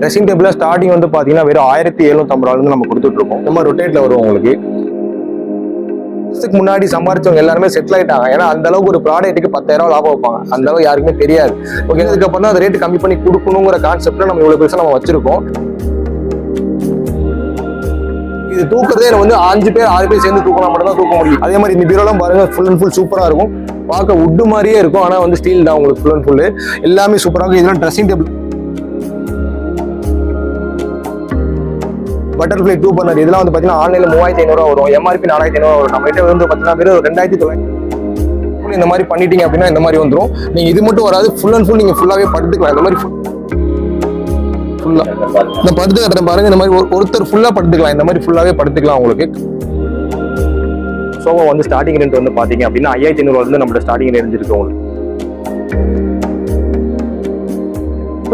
Dressing table starting வந்து பார்த்தீங்கன்னா வெறும் ஆயிரத்தி எழுநூத்தம்பது ரூபாயிலிருந்து நம்ம கொடுத்துட்ருக்கோம். நம்ம ரொட்டேட்டில் வரும் உங்களுக்கு. முன்னாடி சம்பாரிச்சவங்க எல்லாருமே செட்டில் ஆயிட்டாங்க. ஏன்னா அந்த அளவுக்கு ஒரு ப்ராடக்ட்டுக்கு பத்தாயிரம் லாபம் வைப்பாங்க. அந்த அளவுக்கு யாருக்குமே தெரியாது. ஓகே அதுக்கப்புறம் தான் அந்த ரேட் கம்மி பண்ணி கொடுக்கணுங்கிற கான்செப்ட்ல நம்ம இவ்வளவு பெருசாக நம்ம வச்சிருக்கோம். இது தூக்குறதே வந்து அஞ்சு பேர் ஆறு பேர் சேர்ந்து தூக்கலாம் மட்டும் தான் தூக்க முடியும். அதே மாதிரி இந்த பீரோலாம் பாருங்க ஃபுல் அண்ட் ஃபுல் சூப்பராக இருக்கும். பார்க்க உட்டு மாதிரியே இருக்கும். ஆனால் வந்து ஸ்டீல் தான் உங்களுக்கு ஃபுல் அண்ட் ஃபுல் எல்லாமே சூப்பராக இருக்கும். இதெல்லாம் ட்ரெஸ்ஸிங் டேபிள் பட்டர்ஃப்ளை டூ பண்ணர் இதெல்லாம் வந்து பார்த்தீங்கன்னா ஆன்லைனில் மூவாயிரத்தி ஐநூறுவா வரும். எம்ஆர்பி நாலாயிரத்தி ஐநூறுவா வரும். நம்மகிட்ட வந்து பார்த்தீங்கன்னா வெறும் ரெண்டாயிரத்தி தொள்ளாயிரத்தி இந்த மாதிரி பண்ணிட்டீங்க அப்படின்னா இந்த மாதிரி வந்துடும் நீங்கள் இது மட்டும் வராது ஃபுல் அண்ட் ஃபுல் நீங்கள் ஃபுல்லாகவே படுத்துக்கலாம். இந்த மாதிரி ஃபுல்லாக இந்த படுத்து கட்டுற பாருங்க இந்த மாதிரி ஒரு- ஒருத்தர் ஃபுல்லாக படுத்துக்கலாம். இந்த மாதிரி ஃபுல்லாகவே படுத்துக்கலாம் உங்களுக்கு. சோஃபா வந்து ஸ்டார்டிங் ரேட் வந்து பார்த்தீங்க அப்படின்னா ஐயாயிரத்தி ஐநூறுவா நம்மளோட ஸ்டார்டிங் ரேஞ்ச் இருக்கு உங்களுக்கு.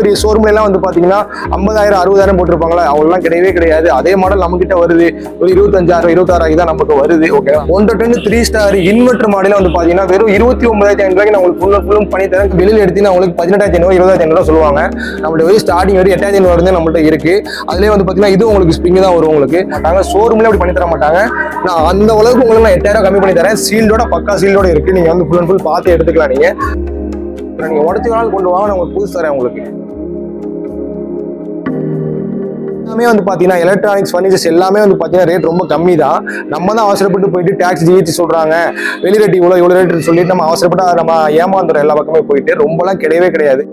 பெரிய ஷோரூம்ல எல்லாம் வந்து பாத்தீங்கன்னா ஐம்பதாயிரம் அறுபதாயிரம் போட்டிருப்பாங்களா அவங்களாம் கிடையவே கிடையாது. அதே மாடல் நம்ம கிட்ட வருது. ஒரு இருபத்தஞ்சாயிரம் இருபத்தாறாயிரம் தான் நமக்கு வருது ஓகே ஒன்றரை டன் த்ரீ ஸ்டார் இன்வெர்டர் மாடல வந்து பாத்தீங்கன்னா வெறும் இருபத்தி ஒன்பதாயிரத்தி ஐநூறு நான் உங்களுக்கு ஃபுல்லா ஃபுல்லும் பண்ணி தரேன். வெளியில எடுத்தீங்கன்னா உங்களுக்கு பதினெட்டாயிரத்தி ஐநூறு இருபதாயிரத்தி ஐநூறு சொல்லுவாங்க. நம்மளுடைய வந்து ஸ்டார்டிங் வரை எட்டாயிரத்தி ஐநூறு வந்து நம்மள்ட்ட இருக்கு. அதுலேயே வந்து பாத்தீங்கன்னா இது உங்களுக்கு ஸ்பிங் தான் வரும் உங்களுக்கு. நாங்க ஷோரூம்ல அப்படி பண்ணி தர மாட்டாங்க. நான் அந்த அளவுக்கு உங்களுக்கு நான் எட்டாயிரம் கம்மி பண்ணி தரேன். சீல்டோட பக்கா சீல்டோட இருக்கு. நீங்க வந்து ஃபுல் அண்ட் ஃபுல் பார்த்து எடுத்துக்கலாம் நீங்க. நீங்க உடச்சு வேணாலும் கொண்டு வாங்க நான் உங்களுக்கு புதுசு தரேன் உங்களுக்கு. எல்லாமே வந்து பார்த்தீங்கன்னா எலக்ட்ரானிக்ஸ் ஃபர்னிச்சர்ஸ் எல்லாமே வந்து பார்த்தீங்கன்னா ரேட் ரொம்ப கம்மி தான் நம்ம தான் அவசரப்பட்டு போயிட்டு டாக்ஸ் ஜிஹெச் சொல்கிறாங்க வெளி ரேட் இவ்வளோ இவ்வளோ ரேட் சொல்லிட்டு நம்ம அவசரப்பட்டு அதை நம்ம ஏமாந்துறோம் எல்லா பக்கமே போயிட்டு. ரொம்பலாம் கிடையவே கிடையாது.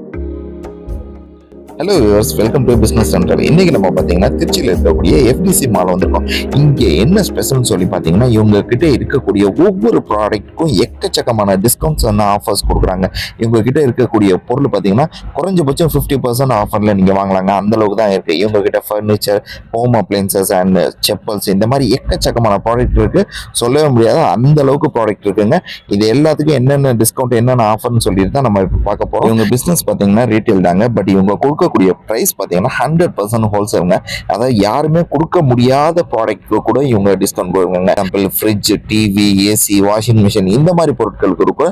Hello viewers welcome to business centre இன்னைக்கு நம்ம பார்த்தீங்கன்னா திருச்சியில் இருக்கக்கூடிய எஃப்டிசி மால் வந்திருக்கோம். இங்கே என்ன ஸ்பெஷல்னு சொல்லி பார்த்தீங்கன்னா இவங்கக்கிட்ட இருக்கக்கூடிய ஒவ்வொரு ப்ராடக்ட்டுக்கும் எக்கச்சக்கமான டிஸ்கவுண்ட்ஸ் வந்து ஆஃபர்ஸ் கொடுக்குறாங்க. இவங்கக்கிட்ட இருக்கக்கூடிய பொருள் பார்த்தீங்கன்னா குறைஞ்சபட்சம் ஃபிஃப்டி பர்சன்ட் ஆஃபரில் நீங்கள் வாங்கலாங்க. அந்த அளவுக்கு தான் இருக்குது இவங்க கிட்ட furniture home appliances and chappals இந்த மாதிரி எக்கச்சக்கமான ப்ராடக்ட் இருக்குது சொல்லவே முடியாது. அந்த அளவுக்கு ப்ராடக்ட் இருக்குங்க. இது எல்லாத்துக்கும் என்னென்ன டிஸ்கவுண்ட் என்னென்ன ஆஃபர்னு சொல்லிட்டு தான் நம்ம இப்போ பார்க்க போகிறோம் இவங்க பிஸ்னஸ் பார்த்தீங்கன்னா ரீட்டைல் தாங்க. பட் இவங்க கொடுக்க கொடுக்கக்கூடிய ப்ரைஸ் பார்த்தீங்கன்னா ஹண்ட்ரட் பர்சன்ட் ஹோல்சேலுங்க அதாவது யாருமே கொடுக்க முடியாத ப்ராடக்ட் கூட இவங்க டிஸ்கவுண்ட் கொடுக்குறாங்க example fridge TV AC washing machine இந்த மாதிரி பொருட்களுக்கு கூட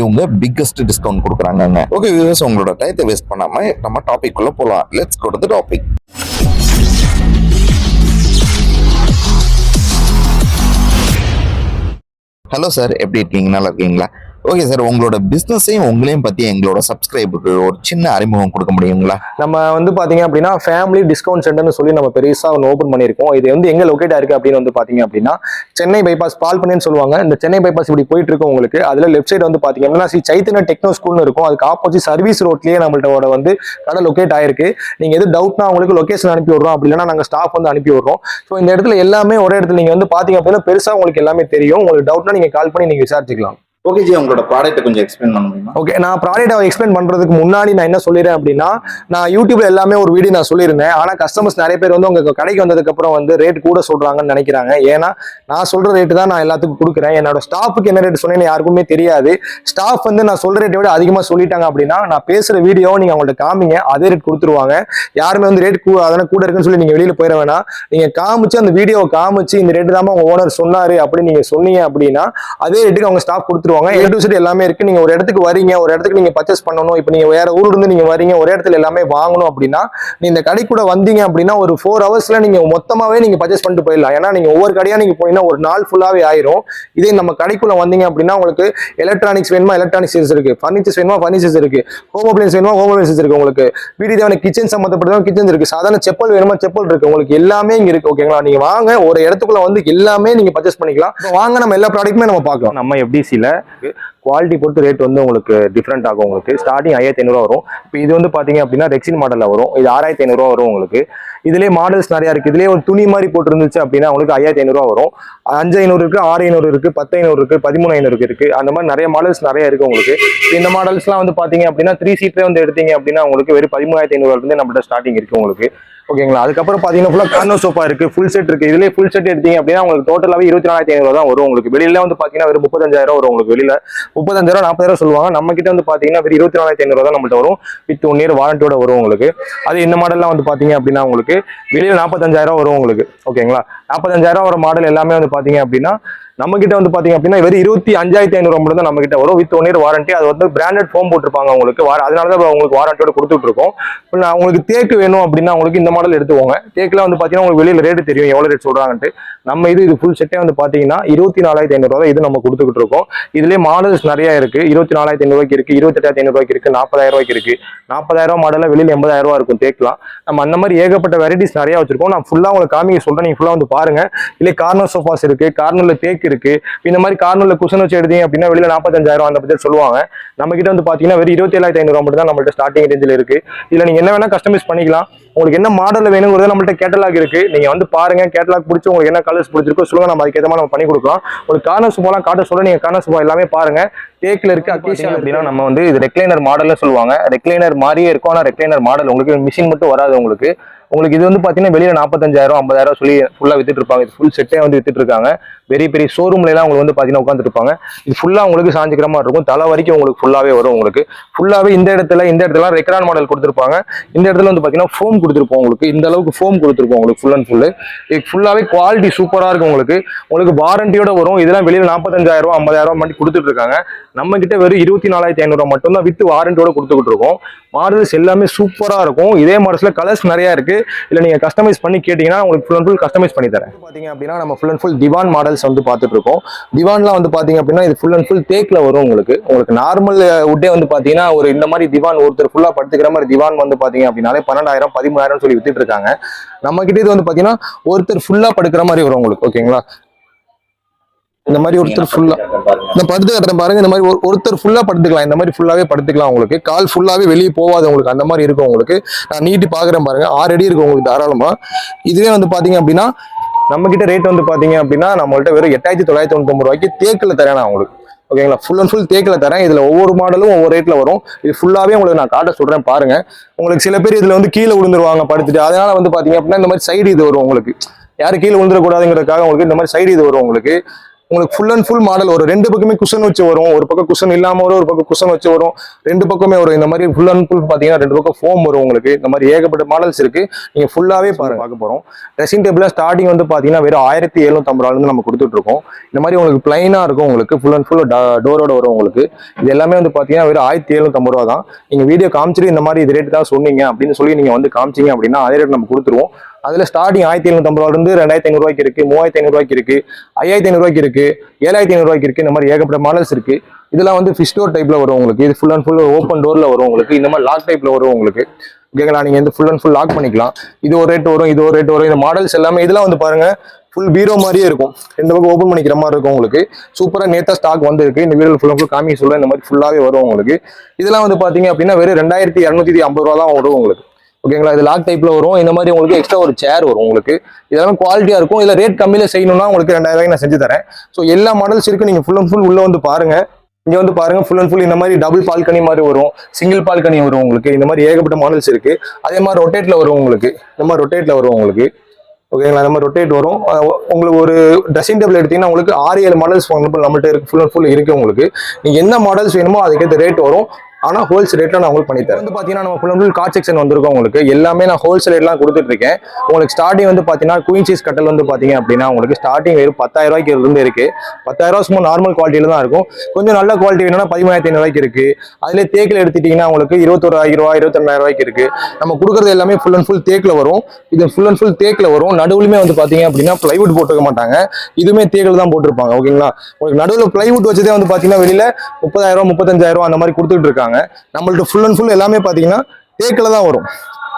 இவங்க பிக்கஸ்ட் டிஸ்கவுண்ட் கொடுக்குறாங்கங்க. ஓகே வியூவர்ஸ் உங்களோட டயத்தை வேஸ்ட் பண்ணாம நம்ம டாபிக் குள்ள போகலாம் லெட்ஸ் கொடுத்த to டாபிக் ஹலோ சார் எப்படி இருக்கீங்க? நல்லா இருக்கீங்களா? ஓகே சார் உங்களோட பிஸ்னஸையும் உங்களையும் பற்றி எங்களோட சப்ஸ்கிரைபருக்கு ஒரு சின்ன அறிமுகம் கொடுக்க முடியுங்களா? நம்ம வந்து பாத்தீங்க அப்படின்னா ஃபேமிலி டிஸ்கவுண்ட் சென்டர்னு சொல்லி நம்ம பெருசா ஒன்று ஓப்பன் பண்ணியிருக்கோம். இது வந்து எங்க லொக்கேட் ஆயிருக்கு அப்படின்னு வந்து பாத்தீங்க அப்படின்னா சென்னை பைபாஸ் பால் பண்ணேன்னு சொல்லுவாங்க. இந்த சென்னை பைபாஸ் இப்படி போயிட்டு இருக்கு உங்களுக்கு. அதுல லெஃப்ட் சைடு வந்து பாத்தீங்க அப்படின்னா ஸ்ரீ சைத்தன்ய டெக்னோ ஸ்கூல்னு இருக்கும். அதுக்கு ஆப்போசிட் சர்வீஸ் ரோட்லயே நம்மள்ட்ட வந்து கடை லொக்கேட் ஆயிருக்கு. நீங்க எது டவுட்னா உங்களுக்கு லொகேஷன் அனுப்பி விடுறோம். அப்படி இல்லைன்னா நாங்க ஸ்டாஃப் வந்து அனுப்பி விடுறோம். ஸோ இந்த இடத்துல எல்லாமே ஒரே இடத்துல நீங்க வந்து பாத்தீங்க அப்படின்னா பெருசா உங்களுக்கு எல்லாமே தெரியும். உங்களுக்கு டவுட்னா நீங்க கால் பண்ணி நீங்க விசாரிச்சுக்கலாம். ஓகே ஜி உங்களோட ப்ராடக்ட்டை கொஞ்சம் எக்ஸ்பிளைன் பண்ண முடியுமா? ஓகே நான் ப்ராடக்ட் எக்ஸ்பிளைன் பண்றதுக்கு முன்னாடி நான் என்ன சொல்லிடுறேன் அப்படின்னா நான் யூடியூப்ல எல்லாமே ஒரு வீடியோ நான் சொல்லியிருந்தேன். ஆனால் கஸ்டமர்ஸ் நிறைய பேர் வந்து உங்க கடைக்கு வந்ததுக்கு அப்புறம் வந்து ரேட் கூட சொல்றாங்கன்னு நினைக்கிறாங்க. ஏன்னா நான் சொல்ற ரேட்டு தான் நான் எல்லாத்துக்கும் கொடுக்குறேன். என்னோட ஸ்டாஃபுக்கு என்ன ரேட் சொன்னேன்னு யாருக்குமே தெரியாது. ஸ்டாஃப் வந்து நான் சொல்ற ரேட்டை விட அதிகமாக சொல்லிட்டாங்க அப்படின்னா நான் பேசுற வீடியோ நீங்க அவங்கள்ட்ட காமிங்க. அதே ரேட் கொடுத்துருவாங்க. யாருமே வந்து ரேட் அதெல்லாம் கூட இருக்குன்னு சொல்லி நீங்க வெளியில போயிட வேணாம். நீங்க காமிச்சு அந்த வீடியோவை காமிச்சு இந்த ரேட்டு தான் உங்க ஓனர் சொன்னாரு அப்படின்னு நீங்க சொன்னீங்க அப்படின்னா அதே ரேட்டுக்கு அவங்க ஸ்டாஃப் கொடுத்துருவாங்க. ஏ டு செட் எல்லாமே இருக்கு. நீங்க ஒரு இடத்துக்கு வரீங்க ஒரு இடத்துக்கு நீங்க பர்ச்சேஸ் பண்ணணும். இப்போ நீங்க வேற ஊர்ல இருந்து நீங்க வரீங்க ஒரு இடத்துல எல்லாமே வாங்கணும் அப்படின்னா நீ இந்த கடை கூட வந்தீங்க அப்படின்னா ஒரு ஃபோர் ஹவர்ஸ்ல நீங்க மொத்தமாவே நீங்க பர்ச்சேஸ் பண்ணிட்டு போயிடலாம். ஏன்னா நீங்க ஒவ்வொரு கடையா நீங்க போனீங்கன்னா ஒரு நாள் ஃபுல்லாவே ஆயிரும். இதே நம்ம கடைக்குள்ள வந்தீங்க அப்படின்னா உங்களுக்கு எலக்ட்ரானிக்ஸ் வேணுமா? எலக்ட்ரானிக்ஸ் இருக்கு. ஃபர்னிச்சர்ஸ் வேணுமா? ஃபர்னிச்சர்ஸ் இருக்கு. ஹோம் அப்ளைன்ஸ் வேணுமா? ஹோம் அப்ளைன்ஸ் இருக்கு உங்களுக்கு. வீடு தேவையான கிச்சன் சம்மந்தப்பட்ட கிச்சன் இருக்கு. சாதாரண செப்பல் வேணுமா? செப்பல் இருக்கு. உங்களுக்கு எல்லாமே இங்க இருக்கு. ஓகேங்களா நீங்க வாங்க. ஒரு இடத்துக்குள்ள வந்து எல்லாமே நீங்க பர்ச்சேஸ் பண்ணிக்கலாம். வாங்க நம்ம எல்லா ப்ராடக்ட்டுமே நம்ம பார்க்கலாம். நம்ம எஃப்டிசில குவாலிட்டி பொறுத்து ரேட் வந்து உங்களுக்கு டிஃப்ரெண்ட் ஆகும் உங்களுக்கு. ஸ்டார்டிங் ஐயாயிரத்தி ஐநூறுவா வரும். இப்போ இது வந்து பார்த்தீங்க அப்படின்னா ரெக்ஸின் மாடலில் வரும். இது ஆறாயிரத்தி ஐநூறுவா வரும் உங்களுக்கு. இதுலேயே மாடல்ஸ் நிறையா இருக்குது இதுலேயே ஒரு துணி மாதிரி போட்டுருந்துச்சு அப்படின்னா உங்களுக்கு ஐயாயிரத்தி ஐநூறுவா வரும். அஞ்சு ஐநூறு இருக்குது ஆறு ஐநூறு இருக்குது பத்து ஐநூறு இருக்குது பதிமூணு ஐநூறு இருக்குது அந்த மாதிரி நிறைய மாடல்ஸ் நிறைய இருக்குது உங்களுக்கு. இந்த மாடல்ஸ்லாம் வந்து பார்த்தீங்க அப்படின்னா த்ரீ சீட்ல வந்து எடுத்தீங்க அப்படின்னா உங்களுக்கு வெறும் பதிமூணாயிரத்தி ஐநூறுலேருந்து நம்மள்ட்ட ஸ்டார்டிங் இருக்குது உங்களுக்கு. ஓகேங்களா அதுக்கப்புறம் பார்த்தீங்கன்னா ஃபுல்லாக கார்னோ சோஃபா இருக்குது ஃபுல் செட் இருக்குது இதுலயே ஃபுல் செட் எடுத்தீங்க அப்படின்னா உங்களுக்கு டோட்டலாகவே இருபத்தி நாலாயிரத்தி ஐநூறுவா தான் வரும் உங்களுக்கு. வெளியில வந்து பார்த்தீங்கன்னா வெறும் முப்பத்தஞ்சாயிரம் வரும் உங்களுக்கு வெளியில். முப்பத்தஞ்சாயிரம் நாற்பதாயிரம் சொல்லுவாங்க. நம்ம கிட்ட வந்து பாத்தீங்கன்னா வெறும் இருபத்தி நாலாயிரத்தி ஐநூறு தான் நம்மள்ட்ட வரும். வித் ஒன் இயர் வாரண்டியோட வரும் உங்களுக்கு. அது இந்த மாடல்லாம் வந்து பாத்தீங்க அப்படின்னா உங்களுக்கு வெளியில நாற்பத்தஞ்சாயிரம் வரும் உங்களுக்கு. ஓகேங்களா நாற்பத்தஞ்சாயிரம் வர மாடல் எல்லாமே வந்து பாத்தீங்க அப்படின்னா நம்ம கிட்ட வந்து பாத்தீங்க அப்படின்னா வெறும் இருபத்தி அஞ்சாயிரத்தி ஐநூறு மட்டும் தான் நம்ம கிட்ட வரும். வித் ஒன் இயர் வாரண்டி அது வந்து பிராண்டட் ஃபோம் போட்டிருப்பாங்க உங்களுக்கு வார அதனால தான் உங்களுக்கு வாரண்டியோட கொடுத்துட்டு இருக்கோம் இப்போ நான் உங்களுக்கு தேக்கு வேணும் அப்படின்னா உங்களுக்கு இந்த மாடல் எடுத்துக்கோங்க. தேக்குலாம் வந்து பாத்தீங்கன்னா உங்களுக்கு வெளியில ரேட்டு தெரியும் எவ்வளவு ரேட் சொல்றாங்கன்ட்டு. நம்ம இது இது ஃபுல் செட்டே வந்து பாத்தீங்கன்னா இருபத்தி நாலாயிரத்தி ஐநூறு இது நம்ம கொடுத்துக்கிட்டு இருக்கோம் இதுலயே மாடல்ஸ் நிறைய இருக்கு. இருபத்தி நாலாயிரத்தி ஐநூறுவாய்க்கு இருக்கு. இருபத்தெட்டாயிரத்தி ஐநூறுவாய்க்கு இருக்கு. நாற்பதாயிரம் ரூபாய்க்கு இருக்கு. நாற்பதாயிரம் மாடல வெளியில எண்பதாயிரம் ரூபா இருக்கும் தேக்கலாம். நம்ம அந்த மாதிரி ஏகப்பட்ட வெரைட்டிஸ் நிறைய வச்சிருக்கோம். நான் ஃபுல்லா உங்களுக்கு காமிக்க சொல்றேன். நீங்க ஃபுல்லா வந்து பாருங்க. இல்லை கார்னர் சோஃபாஸ் இருக்கு. கார்னர்ல தேக்கு இருக்கு. இந்த மாதிரி கார்னர்ல குஷன் வச்சு எடுத்தீங்க அப்படின்னா வெளியில நாற்பத்தஞ்சாயிரம் அந்த பட்ஜெட் சொல்லுவாங்க. நம்ம கிட்ட வந்து பாத்தீங்கன்னா வெறும் இருபத்தி ஏழாயிரத்தி ஐநூறு மட்டும் தான் நம்மள்ட்ட ஸ்டார்டிங் ரேஞ்சில் இருக்கு. இதுல நீங்க என்ன வேணா கஸ்டமைஸ் பண்ணிக்கலாம். உங்களுக்கு என்ன மாடல்ல வேணுங்கிறது நம்மள்ட்ட கேட்டலாக் இருக்கு. நீங்க வந்து பாருங்க கேட்டலாக் பிடிச்சி உங்களுக்கு என்ன கலர்ஸ் பிடிச்சிருக்கோ சொல்லுங்க நம்ம அதுக்கேற்ற மாதிரி நம்ம பண்ணி கொடுக்கலாம். ஒரு கார்னர் சும்மாலாம் காட்ட சொல்ல நீங்க கார்னர் சும்மா எல்லாமே பாருங்க. தேக்கில் இருக்கு அக்கேஷியா அப்படின்னா நம்ம வந்து இது ரெக்லைனர் மாடல்னு சொல்லுவாங்க. ரெக்லைனர் மாதிரியே இருக்கும். ஆனா ரெக்லைனர் மாடல் உங்களுக்கு மிஷின் மட்டும் வராது உங்களுக்கு. உங்களுக்கு இது வந்து பார்த்தீங்கன்னா வெளியில் நாற்பத்தஞ்சாயிரம் ஐம்பதாயிரம் சொல்லி ஃபுல்லாக வித்துட்டு இருப்பாங்க. இது ஃபுல் செட்டே வந்து வித்துட்டு இருக்காங்க. பெரிய பெரிய ஷோரூம்லாம் உங்களுக்கு வந்து பார்த்தீங்கன்னா உட்காந்துருப்பாங்க இது ஃபுல்லாக உங்களுக்கு சாஞ்சிக்கிற மாதிரி இருக்கும். தலை வரைக்கும் உங்களுக்கு ஃபுல்லாகவே வரும் உங்களுக்கு. ஃபுல்லாகவே இந்த இடத்துல இந்த இடத்துல ரெக்ரான் மாடல் கொடுத்துருப்பாங்க. இந்த இடத்துல வந்து பார்த்தீங்கன்னா ஃபோம் கொடுத்துருப்போம் உங்களுக்கு. இந்த அளவுக்கு ஃபோம் கொடுத்துருப்போம் உங்களுக்கு ஃபுல் அண்ட் ஃபுல்லு இது ஃபுல்லாகவே குவாலிட்டி சூப்பராக இருக்கும் உங்களுக்கு. உங்களுக்கு வாரண்டியோட வரும். இதெல்லாம் வெளியில் நாற்பத்தஞ்சாயிரம் ஐம்பதாயிரம் ரூபா மட்டும் கொடுத்துட்டு இருக்காங்க. நம்ம கிட்ட வெறும் இருபத்தி நாலாயிரத்தி ஐநூறுரூவா மட்டும் தான் வித் வாரண்டியோட கொடுத்துக்கிட்டு இருக்கோம். மாடல்ஸ் எல்லாமே சூப்பராக இருக்கும். இதே மாடல்ஸில் கலர்ஸ் நிறையா இருக்கு. இல்ல நீங்க கஸ்டமைஸ் பண்ணி கேட்டீங்கன்னா உங்களுக்கு ஃபுல் அண்ட் ஃபுல் கஸ்டமைஸ் பண்ணி தரேன். பாத்தீங்க அப்படின்னா நம்ம full and full divan models வந்து பார்த்துட்டு இருக்கோம். திவான்லாம் வந்து பாத்தீங்க அப்படின்னா இது ஃபுல் அண்ட் ஃபுல் தேக்ல வரும் உங்களுக்கு. உங்களுக்கு நார்மல் உட்டே வந்து பாத்தீங்கன்னா ஒரு இந்த மாதிரி திவான் ஒருத்தர் ஃபுல்லா படுத்துக்கிற மாதிரி திவான் வந்து பாத்தீங்க அப்படின்னாலே பன்னெண்டாயிரம் பதிமூணாயிரம் சொல்லி வித்துட்டு இருக்காங்க. நம்ம கிட்ட இது வந்து பாத்தீங்கன்னா ஒருத்தர் ஃபுல்லா படுக்கிற மாதிரி வரும் உங்களுக்கு ஓகேங்களா? இந்த மாதிரி ஒருத்தர் ஃபுல்லா இந்த படுத்து கட்டுறேன் பாருங்க. இந்த மாதிரி ஒரு- ஒருத்தர் ஃபுல்லா படுத்துக்கலாம். இந்த மாதிரி ஃபுல்லாவே படுத்துக்கலாம் உங்களுக்கு. கால் ஃபுல்லாவே வெளியே போகாது உங்களுக்கு அந்த மாதிரி இருக்கும் உங்களுக்கு. நான் நீட்டி பாக்குறேன் பாருங்க. ஆறு அடி இருக்கும் உங்களுக்கு தாராளமா. இதுவே வந்து பாத்தீங்க அப்படின்னா நம்ம கிட்ட ரேட் வந்து பாத்தீங்க அப்படின்னா நம்மள்ட்ட வெறும் எட்டாயிரத்தி தொள்ளாயிரத்தி தொண்ணூத்தி ரூபாய்க்கு தேக்கில் தரேன் நான் உங்களுக்கு. ஓகேங்களா ஃபுல் அண்ட் ஃபுல் தேக்கில் தரேன். இதுல ஒவ்வொரு மாடலும் ஒவ்வொரு ரேட்ல வரும். இது ஃபுல்லாவே உங்களுக்கு நான் காட்ட சொல்றேன் பாருங்க. உங்களுக்கு சில பேர் இதுல வந்து கீழே விழுந்துருவாங்க படுத்துட்டு. அதனால வந்து பாத்தீங்க அப்படின்னா இந்த மாதிரி சைடு இது வரும் உங்களுக்கு. யாரும் கீழே விழுந்துடக்கூடாதுங்கிறதுக்காக உங்களுக்கு இந்த மாதிரி சைடு இது வரும் உங்களுக்கு. உங்களுக்கு ஃபுல் அண்ட் ஃபுல் மாடல் வரும் ரெண்டு பக்கமே குஷன் வச்சு வரும். ஒரு பக்கம் குஷன் இல்லாம வரும் ஒரு பக்கம் குஷன் வச்சு வரும். ரெண்டு பக்கமே வரும். இந்த மாதிரி ஃபுல் அண்ட் ஃபுல் பாத்தீங்கன்னா ரெண்டு பக்கம் ஃபோம் வரும் உங்களுக்கு. இந்த மாதிரி ஏகப்பட்ட மாடல்ஸ் இருக்கு. நீங்க ஃபுல்லாவே பாருங்க. பார்க்க போறோம். ட்ரெஸ்ஸிங் டேபிள் ஸ்டார்டிங் வந்து பாத்தீங்கன்னா வெறும் ஆயிரத்தி எழுநூத்தம்பது ரூபாயிலிருந்து நம்ம கொடுத்துட்டு இருக்கோம். இந்த மாதிரி உங்களுக்கு பிளைனா இருக்கும் உங்களுக்கு. ஃபுல் அண்ட் ஃபுல் டோரோட வரும் உங்களுக்கு. இது எல்லாமே வந்து பாத்தீங்கன்னா வெறும் ஆயிரத்தி எழுநூத்தம்பது ரூபா தான் நீங்க வீடியோ காமிச்சிட்டு இந்த மாதிரி இது ரேட் தான் சொன்னீங்க அப்படின்னு சொல்லி நீங்க வந்து காமிச்சீங்க அப்படின்னா அதே ரேட் நம்ம கொடுத்துருவோம். அதில் ஸ்டார்டிங் ஆயிரத்தி எழுநூத்தம்பது ரூபாயில இருந்து ரெண்டாயிரத்தி ஐநூறுவாய்க்கு இருக்குது மூவாயிரத்தி ஐநூறுவாய்க்கு இருக்குது ஐயாயிரத்தி ஐநூறுவாய்க்கு இருக்குது ஏழாயிரத்தி ஐநூறுவாய்க்கு இருக்குது இந்த மாதிரி ஏகப்பட்ட மாடல்ஸ் இருக்குது இதெல்லாம் வந்து ஃபிஷ் டோர் டைப்பில் வரும் உங்களுக்கு. இது ஃபுல் அண்ட் ஃபுல் ஓப்பன் டோரில் வரும் உங்களுக்கு. இந்த மாதிரி லாக் டைப்பில் வரும் உங்களுக்கு. ஓகேங்களா நீங்கள் வந்து ஃபுல் அண்ட் ஃபுல் லாக் பண்ணிக்கலாம். இது ஒரு ரேட் வரும் இது ஒரு ரேட் வரும். இந்த மாடல்ஸ் எல்லாமே இதெல்லாம் வந்து பாருங்கள் ஃபுல் பீரோ மாதிரியே இருக்கும். இந்த பக்கம் ஓப்பன் பண்ணிக்கிற மாதிரி இருக்கும் உங்களுக்கு. சூப்பராக நேத்தா ஸ்டாக் வந்துருக்கு. இந்த வீடியோ ஃபுல் அண்ட் ஃபுல் காமிக்க சொல்ல இந்த மாதிரி ஃபுல்லாகவே வரும் உங்களுக்கு. இதெல்லாம் வந்து பார்த்தீங்க அப்படின்னா வெறும் ரெண்டாயிரத்தி இரநூத்தி ஐம்பது ரூபா தான் வரும் உங்களுக்கு. ஓகேங்களா? இது லாக் டைப்ல வரும். இந்த மாதிரி உங்களுக்கு எக்ஸ்ட்ரா ஒரு சேர் வரும் உங்களுக்கு. இதெல்லாம் குவாலிட்டியா இருக்கும். இல்லை ரேட் கம்மியில செய்யணும்னா உங்களுக்கு ரெண்டாயிரம் ரூபாய்க்கு நான் செஞ்சு தரேன். ஸோ எல்லா மாடல்ஸ் இருக்கு. நீங்க ஃபுல் அண்ட் ஃபுல் உள்ள வந்து பாருங்க. இங்கே வந்து பாருங்க ஃபுல் அண்ட் ஃபுல் இந்த மாதிரி டபுள் பால்கனி மாதிரி வரும். சிங்கிள் பால்கனி வரும் உங்களுக்கு. இந்த மாதிரி ஏகப்பட்ட மாடல்ஸ் இருக்கு. அதே மாதிரி ரொட்டேட்ல வரும் உங்களுக்கு. இந்த மாதிரி ரொட்டேட்ல வரும் உங்களுக்கு. ஓகேங்களா? இந்த மாதிரி ரொட்டேட் வரும். உங்களுக்கு ஒரு ட்ரெஸ்ஸிங் டேபிள் எடுத்தீங்கன்னா உங்களுக்கு ஆறு ஏழு மாடல்ஸ் நம்மள்ட்ட இருக்கு. ஃபுல் அண்ட் ஃபுல் இருக்கு உங்களுக்கு. நீங்கள் என்ன மாடல்ஸ் வேணுமோ அதுக்கேற்ற ரேட் வரும். ஆனால் ஹோல்சேல் ரேட்டில் நான் உங்களுக்கு பண்ணித்தரேன் வந்து பார்த்தீங்கன்னா நம்ம full and full card section வந்திருக்கோம் உங்களுக்கு. எல்லாமே நான் ஹோல்சேல் ரேட்லாம் கொடுத்துட்ருக்கேன். உங்களுக்கு ஸ்டார்டிங் வந்து பார்த்தீங்கன்னா குயின் சீஸ் கட்டல் வந்து பார்த்தீங்க அப்படின்னா உங்களுக்கு ஸ்டார்டிங் வெறும் பத்தாயிரம் ரூபாய்க்கு இருந்து இருக்கு. பத்தாயிரம் ரூபாய் சும்மா நார்மல் குவாலிட்டியில தான் இருக்கும். கொஞ்சம் நல்ல குவாலிட்டி வேணும்னா பதிமூணாயிரத்தி ஐநூறு இருக்குது இருக்கு. தேக்கில் எடுத்துட்டிங்கன்னா உங்களுக்கு இருபத்தோராயிரம் ரூபாய் இருபத்தெண்டாயிரம் ரூபாய்க்கு இருக்குது நம்ம கொடுக்குறது எல்லாமே ஃபுல் அண்ட் ஃபுல் தேக்கில் வரும். இது ஃபுல் அண்ட் ஃபுல் தேக்கில் வரும். நடுவுலுமே வந்து பார்த்தீங்க அப்படின்னா ப்ளைவுட் போட்டுக்க மாட்டாங்க. இதுவுமே தேக்கில் தான் போட்டிருப்பாங்க ஓகேங்களா உங்களுக்கு நடுவில் ப்ளைவுட் வச்சதே வந்து பார்த்தீங்கன்னா வெளியில் முப்பதாயிரம் முப்பத்தஞ்சாயிரம் அந்த மாதிரி கொடுத்துட்டு இருக்காங்க நம்மள்ட்ட ஃபுல் அண்ட் ஃபுல் எல்லாமே பாத்தீங்கன்னா தேக்கில் தான் வரும்.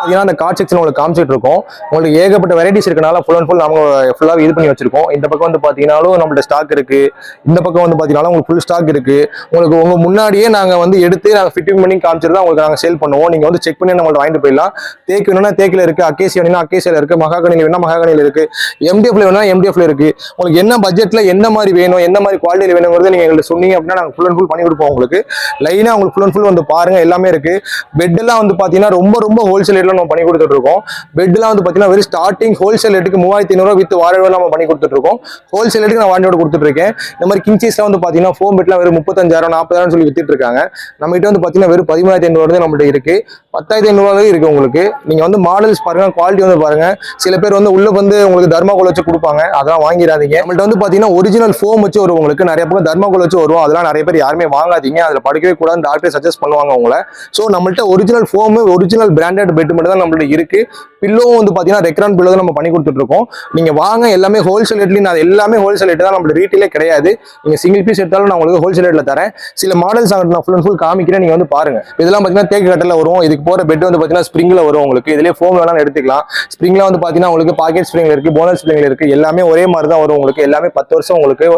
ஏன்னா அந்த கார்ட் செக்ஷன் உங்களுக்கு காமிச்சிட்டு இருக்கோம் உங்களுக்கு ஏகப்பட்ட வெரைட்டிஸ் இருக்கனால ஃபுல் அண்ட் ஃபுல் நம்ம ஃபுல்லாக இது பண்ணி வச்சிருக்கோம். இந்த பக்கம் வந்து பார்த்தீங்கன்னாலும் நம்மள்ட்ட ஸ்டாக் இருக்கு. இந்த பக்கம் வந்து பார்த்தீங்கன்னா உங்களுக்கு ஃபுல் ஸ்டாக் இருக்கு. உங்களுக்கு உங்க முன்னாடியே நாங்கள் வந்து எடுத்து நாங்கள் ஃபிட்டிங் பண்ணி காமிச்சிட்டு தான் உங்களுக்கு நாங்கள் சேல் பண்ணுவோம். நீங்கள் வந்து செக் பண்ணி நம்மள்ட்ட வாங்கிட்டு போயிடலாம். தேக்கு வேணும்னா தேக்கில் இருக்கு அக்கேசி வேணும்னா அக்கேசியில் இருக்கு மகாகணியில் வேணும்னா மகாகணியில் இருக்கு எம்டிஎஃப்ல வேணும்னா எம்டிஎஃப்ல இருக்கு. உங்களுக்கு என்ன பட்ஜெட்ல என்ன மாதிரி வேணும் என்ன மாதிரி குவாலிட்டியில் வேணுங்கிறது நீங்கள் எங்களுக்கு சொன்னீங்க அப்படின்னா நாங்கள் ஃபுல் அண்ட் ஃபுல் பண்ணி கொடுப்போம் உங்களுக்கு. லைனா உங்களுக்கு ஃபுல் அண்ட் ஃபுல் வந்து பாருங்க எல்லாமே இருக்கு. பெட் எல்லாம் வந்து பார்த்தீங்கன்னா ரொம்ப ரொம்ப ஹோல்சேல் ரேட்ல நம்ம பண்ணி கொடுத்துட்டு இருக்கோம் பெட்லாம் வந்து பாத்தீங்கன்னா வெறும் ஸ்டார்டிங் ஹோல்சேல் ரேட்டுக்கு மூவாயிரத்தி ஐநூறுவா வித் வாரவே நம்ம பண்ணி கொடுத்துட்டு இருக்கோம் ஹோல்சேல் ரேட்டுக்கு நான் வாண்டியோட கொடுத்துட்டு இருக்கேன் இந்த மாதிரி கிங்சீஸ்லாம் வந்து பாத்தீங்கன்னா ஃபோம் பெட்லாம் வெறும் முப்பத்தஞ்சாயிரம் நாற்பதாயிரம் சொல்லி வித்துட்டு இருக்காங்க நம்ம கிட்ட வந்து பாத்தீங்கன்னா வெறும் பதிமூணாயிரத்தி ஐநூறு நம்மகிட்ட இருக்கு. பத்தாயிரத்தி ஐநூறுவா இருக்கு உங்களுக்கு. நீங்க வந்து மாடல்ஸ் பாருங்க குவாலிட்டி வந்து பாருங்க. சில பேர் வந்து உள்ள வந்து உங்களுக்கு தர்மாகோல் வச்சு கொடுப்பாங்க. அதெல்லாம் வாங்கிடாதீங்க. நம்மள்ட்ட வந்து பாத்தீங்கன்னா ஒரிஜினல் ஃபோம் வச்சு வரும் உங்களுக்கு நிறைய பக்கம் தர்மாகோல் வச்சு வரும் அதெல்லாம் நிறைய பேர் யாருமே வாங்காதீங்க. அதுல படிக்கவே கூடாது டாக்டர் சஜஸ்ட் பண்ணுவாங்க உங்களை. ஸோ நம்மள்ட்ட original foam original branded bed மட்டும் தான் நம்மள்ட்ட இருக்கு. பில்லோவும் வந்து பாத்தீங்கன்னா ரெக்ரான் பில்லோ தான் நம்ம பண்ணி கொடுத்துட்டு இருக்கோம் நீங்க வாங்க எல்லாமே ஹோல்சேல் ரேட்லையும் நான் எல்லாமே ஹோல்சேல் ரேட் தான் நம்மளோட ரீட்டிலே கிடையாது. நீங்க சிங்கிள் பீஸ் எடுத்தாலும் நான் உங்களுக்கு ஹோல்சேல் ரேட்ல தரேன். சில மாடல்ஸ் அங்கிட்டு நான் ஃபுல் அண்ட் ஃபுல் காமிக்கிறேன் நீங்க வந்து பாருங்க. இதெல்லாம் பாத்தீங்கன்னா தேக்கு கட்டல வரும். இதுக்கு போற பெட் வந்து பாத்தீங்கன்னா ஸ்ப்ரிங்ல வரும் உங்களுக்கு. இதுல ஃபோம் வேணாலும் எடுத்துக்கலாம். ஸ்ப்ரிங்ல வந்து பாத்தீங்கன்னா உங்களுக்கு பாக்கெட் ஸ்ப்ரிங் இருக்கு போனஸ் ஸ்ப்ரிங் இருக்கு. எல்லாமே ஒரே மாதிரி தான் வரும் உங்களுக்கு. எல்லாமே பத்து வருஷம் உங்களுக்கு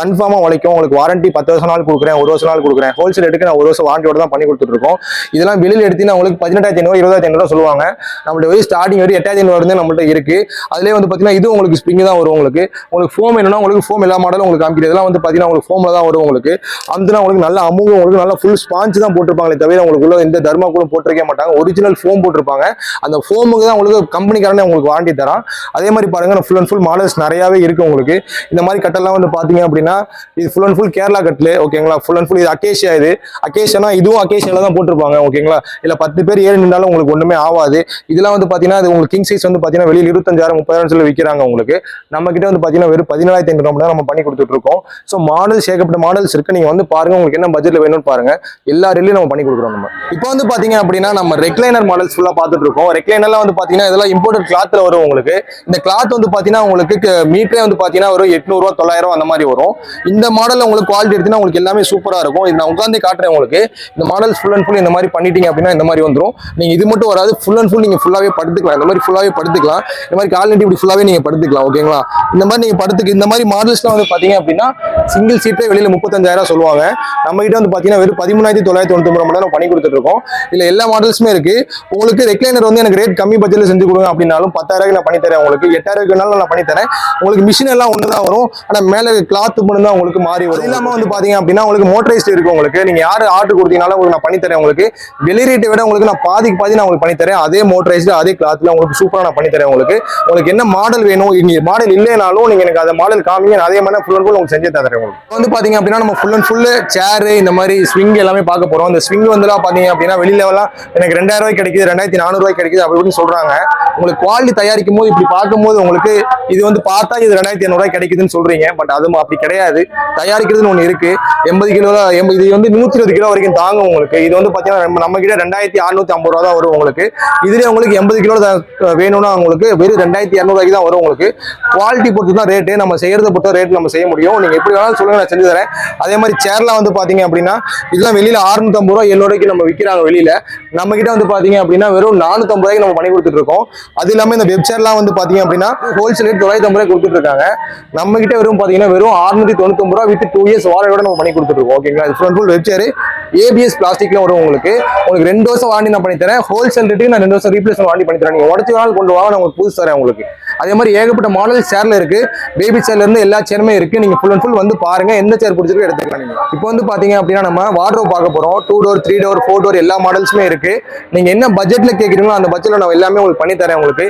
கன்ஃபார்மா உழைக்கும். உங்களுக்கு வாரண்டி பத்து வருஷம் நாள் கொடுக்குறேன் ஒரு வருஷம் நாள் கொடுக்குறேன். ஹோல்சேல் எடுக்க நான் ஒரு வருஷம் வாரண்டியோட தான் பண்ணி கொடுத்துட்டு இருக்கோம் இதெல்லாம் வெளியில் எடுத்தீங்கன்னா உங்களுக்கு பதினெட்டாயிரத்தி ஐநூறு இருபதாயிரத்தி ஐநூறு சொல்லுவாங்க. நம்மள்ட்ட வெறும் ஸ்டார்டிங் வரை எட்டாயிரத்தி ஐநூறு வந்து நம்மள்ட்ட இருக்கு. அதுலேயே வந்து பாத்தீங்கன்னா இது உங்களுக்கு ஸ்ப்ரிங் தான் வரும் உங்களுக்கு. உங்களுக்கு ஃபோம் வேணும்னா உங்களுக்கு ஃபோம் எல்லா மாடலும் உங்களுக்கு காமிக்கிறது. இதெல்லாம் வந்து பாத்தீங்கன்னா உங்களுக்கு ஃபோமில் தான் வரும் உங்களுக்கு. அந்த உங்களுக்கு நல்ல அமுகம் உங்களுக்கு நல்ல ஃபுல் ஸ்பாஞ்ச் தான் போட்டிருப்பாங்களே தவிர உங்களுக்கு உள்ள எந்த தர்மா கூட போட்டிருக்க மாட்டாங்க. ஒரிஜினல் ஃபோம் போட்டிருப்பாங்க. அந்த ஃபோமுக்கு தான் உங்களுக்கு கம்பெனிக்காரனே உங்களுக்கு வாண்டி தரான். அதே மாதிரி பாருங்க ஃபுல் அண்ட் ஃபுல் மாடல்ஸ் நிறையாவே இருக்கு உங்களுக்கு. இந்த மாதிரி கட்டெல்லாம் வந்து பார்த்தீங்க அப்படின்னா இது ஃபுல் அண்ட் ஃபுல் கேரளா கட்டில் ஓகேங்களா ஃபுல் அண்ட் ஃபுல் இது அக்கேஷியா இது. அக்கேஷனா இதுவும் அக்கேஷியால தான் போட்டிருப்பாங்க ஓகேங்களா இல்லை பத்து பேர் ஏறி நின்றாலும் உங்களுக்கு ஒன்றுமே ஆகாது இதெல்லாம் வந்து பார்த்தீங்கன்னா அது உங்களுக்கு கிங் சைஸ் வந்து பார்த்தீங்கன்னா வெளியில் இருபத்தஞ்சாயிரம் முப்பதாயிரம் சொல்லி விற்கிறாங்க உங்களுக்கு. நம்ம கிட்ட வந்து பார்த்தீங்கன்னா வெறும் பதினாலாயிரத்தி ஐநூறு ரூபாய் தான் நம்ம பண்ணி கொடுத்துட்டு இருக்கோம் ஸோ மாடல்ஸ் ஏகப்பட்ட மாடல்ஸ் இருக்கு. நீங்கள் வந்து பாருங்க உங்களுக்கு என்ன பட்ஜெட்ல வேணும்னு பாருங்க. எல்லா ரேட்லயும் நம்ம பண்ணி கொடுக்குறோம் நம்ம. இப்போ வந்து பார்த்தீங்க அப்படின்னா நம்ம ரெக்லைனர் மாடல்ஸ் ஃபுல்லாக பார்த்துட்டு இருக்கோம் ரெக்லைனர்லாம் வந்து பார்த்தீங்கன்னா இதெல்லாம் இம்போர்ட்டட் கிளாத்தில் வரும் உங்களுக்கு. இந்த கிளாத் வந்து பார்த்தீங்கன்னா உங்களுக்கு மீட்டரே வந்து பார்த்தீங்கன்னா ஒரு எட்நூறுவா தொள்ளாயிரம் அந்த மாதிரி வரும். இந்த மாடல் உங்களுக்கு குவாலிட்டி எடுத்தீங்கன்னா உங்களுக்கு எல்லாமே சூப்பராக இருக்கும். இது நான் உட்காந்து காட்டுறேன் உங்களுக்கு. இந்த மாடல் ஃபுல் அண்ட் ஃபுல் இந்த மாதிரி பண்ணிட்டீங்க அப்படின்னா இந்த மாதிரி வந்துடும் நீங்கள் இது மட்டும் வராது ஃபுல் அண்ட் ஃபுல் நீங்கள் ஃபுல்லாவே படுத்துக்கலாம். இந்த மாதிரி ஃபுல்லாகவே படுத்துக்கலாம். இந்த மாதிரி கால்நட்டி இப்படி ஃபுல்லாகவே நீங்கள் படுத்துக்கலாம் ஓகேங்களா இந்த மாதிரி நீங்கள் படுத்துக்கு இந்த மாதிரி மாடல்ஸ்லாம் வந்து பார்த்தீங்க அப்படின்னா சிங்கிள் சீட்டே வெளியில் முப்பத்தஞ்சாயிரம் சொல்லுவாங்க. நம்ம கிட்ட வந்து பார்த்தீங்கன்னா வெறும் பதிமூணாயிரத்தி தொள்ளாயிரத்தி தொண்ணூத்தி ஒன்பது நம்ம பண்ணி கொடுத்துருக்கோம் இல்லை எல்லா மாடல்ஸுமே இருக்குது உங்களுக்கு ரெக்லைனர் வந்து எனக்கு ரேட் கம்மி பட்ஜெட்டில் செஞ்சு கொடுங்க அப்படின்னாலும் பத்தாயிரம் நான் பண்ணி தரேன் உங்களுக்கு. எட்டாயிரம் வேணாலும் நான் பண்ணி தரேன். உங்களுக்கு மிஷின் எல்லாம் ஒன்று தான் வரும். ஆனால் மேலே கிளாத் மட்டும் தான் உங்களுக்கு மாறி வரும். இல்லாமல் வந்து பார்த்தீங்க அப்படின்னா உங்களுக்கு மோட்டரைஸ்ட் இருக்கு உங்களுக்கு. நீங்கள் யார் ஆர்டர் கொடுத்தீங்கனாலும் உங்களுக்கு நான் பண்ணி தரேன் உங்களுக்கு. வெளி ரேட்டை விட உங்களுக்கு நான் பாதிக்கு பாதி நான் உங்களுக்கு பண்ணி தரேன். அதே மோட்டரைஸ்டு அதே கிளாத்ல உங்களுக்கு சூப்பரா நான் பண்ணி தரேன் உங்களுக்கு. உங்களுக்கு என்ன மாடல் வேணும் இங்க மாடல் இல்லைனாலும் நீங்க எனக்கு அந்த மாடல் காமிங்க நான் அதே மாதிரி ஃபுல் அண்ட் ஃபுல் உங்களுக்கு செஞ்சு தரேன் உங்களுக்கு. வந்து பாத்தீங்க அப்படின்னா நம்ம ஃபுல் அண்ட் ஃபுல் சேரு இந்த மாதிரி ஸ்விங் எல்லாமே பார்க்க போறோம். அந்த ஸ்விங் வந்து பாத்தீங்க அப்படின்னா வெளியில எல்லாம் எனக்கு ரெண்டாயிரம் ரூபாய் கிடைக்குது ரெண்டாயிரத்தி நானூறு ரூபாய் கிடைக்குது அப்படின்னு சொல்கிறாங்க சொல்றாங்க. உங்களுக்கு குவாலிட்டி தயாரிக்கும் போது இப்படி பார்க்கும்போது உங்களுக்கு இது வந்து பார்த்தா இது ரெண்டாயிரத்தி ஐநூறு கிடைக்குதுன்னு சொல்றீங்க. பட் அது அப்படி கிடையாது. தயாரிக்கிறதுன்னு ஒன்று இருக்கு. எண்பது கிலோ எண்பது இது வந்து நூத்தி இருபது கிலோ வரைக்கும் தாங்கும் உங்களுக்கு. இது வந்து பாத்தீங்கன்னா நம்ம- நம்ம கிட்ட ரெண்டாயிரத்தி அறுநூத்தி ஐம்பது ரூபா தான் வரும் உங்களுக்கு. இதுலேயே உங்களுக்கு எண்பது கிலோ வேணும்னா உங்களுக்கு வெறும் ரெண்டாயிரத்தி இரநூறுவாய்க்கு தான் வரும் உங்களுக்கு. குவாலிட்டி பொறுத்து தான் ரேட்டு நம்ம செய்கிறத பொறுத்த ரேட் நம்ம செய்ய முடியும். நீங்கள் எப்படி வேணாலும் சொல்லுங்க நான் செஞ்சு தரேன். அதே மாதிரி சேர்லாம் வந்து பார்த்தீங்க அப்படின்னா இதெல்லாம் வெளியில் ஆறுநூற்றம்பது ரூபா எழுநூறு ரூபாய்க்கு நம்ம விற்கிறாங்க வெளியில. நம்ம கிட்ட வந்து பார்த்தீங்க அப்படின்னா வெறும் 450 ரூபாய்க்கு நம்ம பண்ணி கொடுத்துட்டு இருக்கோம். அது இல்லாமல் இந்த வெப்சேர்லாம் வந்து பார்த்தீங்க அப்படின்னா ஹோல்சேல் ரேட் தொள்ளாயிரத்தி ரூபாய் கொடுத்துட்டு இருக்காங்க. நம்ம கிட்ட வெறும் பார்த்தீங்கன்னா வெறும் 699 தொண்ணூத்தி ரூபா வித் டூ இயர்ஸ் வாரண்டோட நம்ம பண்ணி கொடுத்துருக்கோம் ஓகேங்களா இது ஃபுல் ஃபுல் வெப் ஏபிஎஸ் பிளாஸ்டிக்ல வரும் உங்களுக்கு. உங்களுக்கு ரெண்டு வருஷம் வாரண்டி நான் பண்ணி தரேன். ஹோல்சேல் ரேட்டுக்கு நான் ரெண்டு வருஷம் ரீப்ளேஸ் வாண்டி பண்ணி தரேன். நீங்க உடச்சு நாள் கொண்டு வாங்க நான் உங்களுக்கு புதுசு தரேன் உங்களுக்கு. அதே மாதிரி ஏகப்பட்ட மாடல் சேர்ல இருக்கு. பேபி சேர்ல இருந்து எல்லா சேருமே இருக்கு. நீங்க ஃபுல் அண்ட் ஃபுல் வந்து பாருங்க. எந்த சேர் பிடிச்சிருக்கோ எடுத்துக்கலாம் நீங்க. இப்போ வந்து பாத்தீங்க அப்படின்னா நம்ம வார்ட்ரோப் பார்க்க போறோம். Two door three door four door எல்லா மாடல்ஸுமே இருக்கு. நீங்க என்ன பட்ஜெட்ல கேட்குறீங்களோ அந்த பட்ஜெட்ல நான் எல்லாமே உங்களுக்கு பண்ணி தரேன் உங்களுக்கு.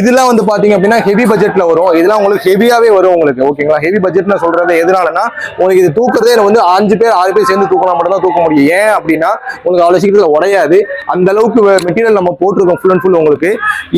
இதெல்லாம் வந்து பாத்தீங்க அப்படின்னா ஹெவி பட்ஜெட்ல வரும். இதெல்லாம் உங்களுக்கு ஹெவியாவே வரும் உங்களுக்கு. ஓகேங்களா ஹெவி பட்ஜெட்னு சொல்றது எதனாலனா உங்களுக்கு இது தூக்குறதே வந்து அஞ்சு பேர் ஆறு பேர் சேர்ந்து தூக்கலாம் மட்டும் தான் தூக்க முடியும். ஏன் அப்படின்னா உங்களுக்கு அவ்வளவு சீக்கிரத்துல உடையாது. அந்த அளவுக்கு மெட்டீரியல் நம்ம போட்டிருக்கோம் ஃபுல் அண்ட் ஃபுல் உங்களுக்கு.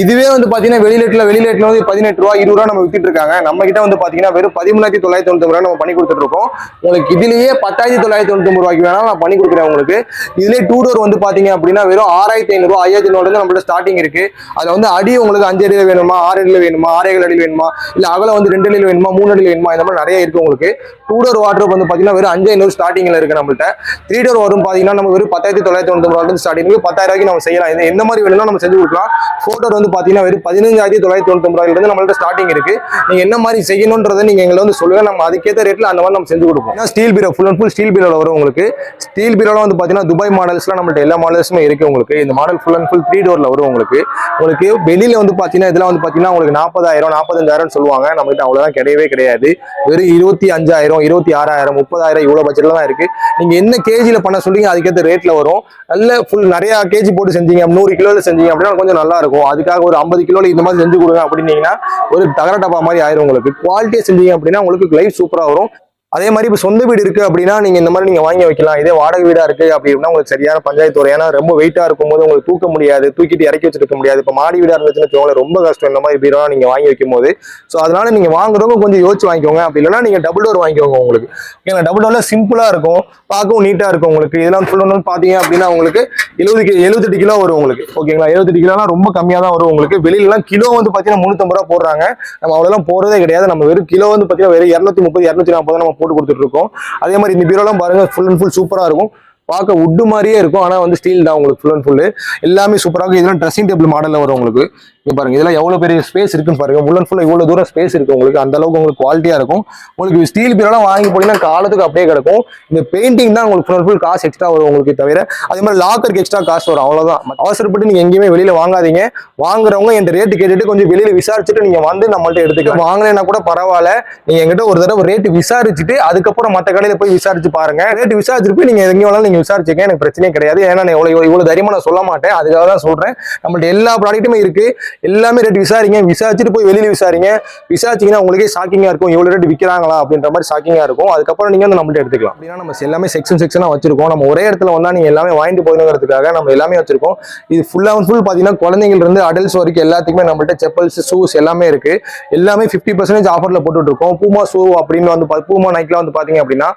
இதுவே வந்து பாத்தீங்கன்னா வெளியிலேட்டில் வெளியிலேட்டில் வந்து பதினெட்டு ரூபா இருபது ரூபா நம்ம வித்துட்டு இருக்காங்க. நம்ம கிட்ட வந்து பாத்தீங்கன்னா வெறும் பதிமூணாயிரத்தி தொள்ளாயிரத்தி தொண்ணூத்தி நம்ம பண்ணி கொடுத்துட்டு இருக்கோம். உங்களுக்கு இதுலயே பத்தாயிரத்தி தொள்ளாயிரத்தி தொண்ணூத்தி ரூபாய்க்கு வேணாலும் நான் பண்ணி கொடுக்குறேன் உங்களுக்கு. இதுலயே டூ டோர் வந்து பாத்தீங்க அப்படின்னா வெறும் ஆறாயிரத்தி ஐநூறு ஐயாயிரத்தி ஐநூறு நம்மளோட ஸ்டார்டிங் இருக்கு. அதுல வந்து அடி உங்களுக்கு அஞ்சு அடியில் வேணுமா ஆறு அடியில் வேணுமா ஆறு அடியில் வேணுமா இல்ல அகலம் வந்து ரெண்டு அடியில் வேணுமா மூணு அடியில் வேணுமா இந்த மாதிரி நிறைய இருக்கு உங்களுக்கு. டூ டோர் வாட்டர் வந்து பாத்தீங்கன்னா வெறும் அஞ்சு ஐநூறு ஸ்டார்டிங்ல இருக்கு நம்மள்ட்ட. த்ரீ டோர் வரும் பாத்தீங்கன்னா நம்ம வெறும் பத்தாயிரத்தி தொள்ளாயிரத்தி தொண்ணூத்தி ரூபாய் ஸ்டார்டிங் பத்தாயிரம் ரூபாய்க்கு நம்ம செய்யலாம். எந்த மாதிரி வேணும்னா நம்ம செஞ்சு கொடுக்கலாம். ஃபோர் டோர் வந்து பாத்தீங்கன்னா வெறும் பதினஞ்சாயிரத்தி தொள்ளாயிரத்தி தொண்ணூத்தி ரூபாயில இருந்து நம்மள்ட்ட ஸ்டார்டிங் இருக்கு. நீங்க என்ன மாதிரி செய்யணுன்றதை நீங்க எங்களை வந்து சொல்லுங்க. நம்ம அதுக்கேற்ற ரேட்ல அந்த மாதிரி நம்ம செஞ்சு கொடுப்போம். ஸ்டீல் பீரோ ஃபுல் அண்ட் ஃபுல் ஸ்டீல் பீரோல வரும் உங்களுக்கு. ஸ்டீல் பீரோல வந்து பாத்தீங்கன்னா துபாய் மாடல்ஸ்லாம் நம்மள்ட்ட எல்லா மாடல்ஸுமே இருக்கு உங்களுக்கு. இந்த model full and full three டோர்ல வரும் உங்களுக்கு. உங்களுக்கு வெளியில வந்து பாத்தீங்கன்னா இதெல்லாம் வந்து பாத்தீங்கன்னா உங்களுக்கு நாற்பதாயிரம் நாற்பத்தஞ்சாயிரம் சொல்லுவாங்க. நம்மகிட்ட அவ்வளவுதான் கிடையவே கிடையாது. வெறும் இருபத்தி அஞ்சாயிரம் இருபத்தி ஆறாயிரம் முப்பதாயிரம் இவ்வளவு பட்ஜெட்ல தான் இருக்கு. நீங்க என்ன கேஜியில பண்ண சொல்றீங்க அதுக்கேற்ற ரேட்ல வரும். நல்ல ஃபுல் நிறைய கேஜி போட்டு செஞ்சீங்க நூறு கிலோல செஞ்சீங்க அப்படின்னா கொஞ்சம் நல்லா இருக்கும். அதுக்காக ஒரு ஐம்பது கிலோல இந்த மாதிரி செஞ்சு கொடுங்க அப்படின்னீங்கன்னா ஒரு தகர டப்பா மாதிரி ஆயிரும் உங்களுக்கு. குவாலிட்டியா செஞ்சீங்க அப்படின்னா உங்களுக்கு லைஃப் சூப்பரா வரும். அதே மாதிரி இப்போ சொந்த வீடு இருக்குது அப்படின்னா நீங்கள் இந்த மாதிரி நீங்கள் வாங்கி வைக்கலாம். இதே வாடகை வீடாக இருக்குது அப்படின்னா உங்களுக்கு சரியான பஞ்சாயத்து வரும் ஏன்னா ரொம்ப வெயிட்டாக இருக்கும்போது உங்களுக்கு தூக்க முடியாது தூக்கிட்டு இறக்கி வச்சிருக்க முடியாது. இப்போ மாடி வீடாக இருந்துச்சுன்னு வச்சுக்கோங்களேன் ரொம்ப கஷ்டம். இந்த மாதிரி பீரோ நீங்கள் வாங்கி வைக்கும் போது ஸோ அதனால நீங்கள் வாங்குறவங்க கொஞ்சம் யோசிச்சு வாங்கிக்கோங்க. அப்படி இல்லைன்னா நீங்கள் டபுள் டோர் வாங்கிக்கோங்க உங்களுக்கு. ஏன்னா டபுள் டோரில் சிம்பிளாக இருக்கும். பார்க்கவும் நீட்டாக இருக்கும் உங்களுக்கு. இதெல்லாம் சொல்லணும்னு பார்த்தீங்க அப்படின்னா உங்களுக்கு எழுபது எழுபத்தெட்டு கிலோ வரும் உங்களுக்கு. ஓகேங்களா எழுபத்தெட்டு கிலோலாம் ரொம்ப கம்மியாக தான் வரும் உங்களுக்கு. வெளியிலலாம் கிலோ வந்து பார்த்தீங்கன்னா முந்நூற்றம்பது ரூபா போடுறாங்க. நம்ம அவ்வளோலாம் போகிறதே கிடையாது. நம்ம வெறும் கிலோ வந்து பார்த்தீங்கன்னா வெறும் இரநூத்தி முப்பது இரநூத்தி நாற்பது நம்ம போட்டு கொடுத்துட்டு இருக்கோம் அதே மாதிரி இந்த பீரோலாம் பாருங்க ஃபுல் அண்ட் ஃபுல் சூப்பராக இருக்கும். பார்க்க உட்டு மாதிரியே இருக்கும் ஆனால் வந்து ஸ்டீல் தான் உங்களுக்கு ஃபுல் அண்ட் ஃபுல் எல்லாமே சூப்பராக இருக்கும். இதெல்லாம் ட்ரெஸ்ஸிங் டேபிள் மாடலில் வரும் உங்களுக்கு. இங்க பாருங்கள் இதெல்லாம் எவ்வளோ பெரிய ஸ்பேஸ் இருக்குன்னு பாருங்கள் உள்ளன் ஃபுல்லாக ஃபுல் தூரம் ஸ்பேஸ் இருக்குது உங்களுக்கு. அந்த அளவுக்கு உங்களுக்கு குவாலிட்டியாக இருக்கும். உங்களுக்கு ஸ்டீல் பீரெல்லாம் வாங்கி போனீங்கன்னா காலத்துக்கு அப்படியே கிடக்கும். இந்த பெயிண்டிங் தான் உங்களுக்கு ஃபுல் ஃபுல் காசு எக்ஸ்ட்ரா வரும் உங்களுக்கு தவிர. அதே மாதிரி லாக்கருக்கு எக்ஸ்ட்ரா காசு வரும். அவ்வளோதான் அவசரப்பட்டு நீங்கள் எங்கேயுமே வெளியில் வாங்காதீங்க. வாங்குறவங்க என் ரேட்டு கேட்டுட்டு கொஞ்சம் வெளியில் விசாரிச்சுட்டு நீங்கள் வந்து நம்மள்ட்ட எடுத்துக்கலாம். வாங்கினா கூட பரவாயில்ல. நீங்கள் எங்கிட்ட ஒரு தடவை ரேட்டு விசாரிச்சுட்டு அதுக்கப்புறம் மற்ற கடையில் போய் விசாரிச்சு பாருங்கள் ரேட்டு விசாரிச்சுட்டு போய் நீங்க வேணாலும் நீங்கள் விசாரிச்சுக்க எனக்கு பிரச்சனையே கிடையாது. ஏன்னா நான் இவ்வளோ இவ்வளோ தைரியமா நான் சொல்ல மாட்டேன். அதுக்காக தான் சொல்கிறேன் நம்மள்ட்ட எல்லா ப்ராடக்ட்டுமே இருக்குது எல்லாமே ரேட் விசாரிங்க. விசாரிச்சுட்டு போய் வெளியில விசாரிங்க. விசாரிச்சிங்கன்னா உங்களுக்கே ஷாக்கிங்கா இருக்கும். இவ்வளோ ரேட் விற்கிறாங்களா அப்படின்ற மாதிரி ஷாக்கிங்கா இருக்கும். அதுக்கப்புறம் நீங்க வந்து நம்மள்ட்ட எடுத்துக்கலாம். அப்படின்னா நம்ம எல்லாமே செக்ஷன் செக்ஷனா வச்சிருக்கோம். நம்ம ஒரே இடத்துல வந்தா நீங்க எல்லாமே வாங்கிட்டு போகணுங்கிறதுக்காக நம்ம எல்லாமே வச்சிருக்கோம். இது ஃபுல் அண்ட் ஃபுல் பாத்தீங்கன்னா குழந்தைங்கள்லேருந்து அடல்ட்ஸ் வரைக்கும் எல்லாத்துக்குமே நம்மள்ட்ட செப்பல்ஸ் ஷூஸ் எல்லாமே இருக்கு. எல்லாமே ஃபிஃப்டி பர்சன்டேஜ் ஆஃபர்ல போட்டுட்டுருக்கோம் பூமா ஷூ அப்படின்னு வந்து பூமா நைக்கில் வந்து பாத்தீங்க அப்படின்னா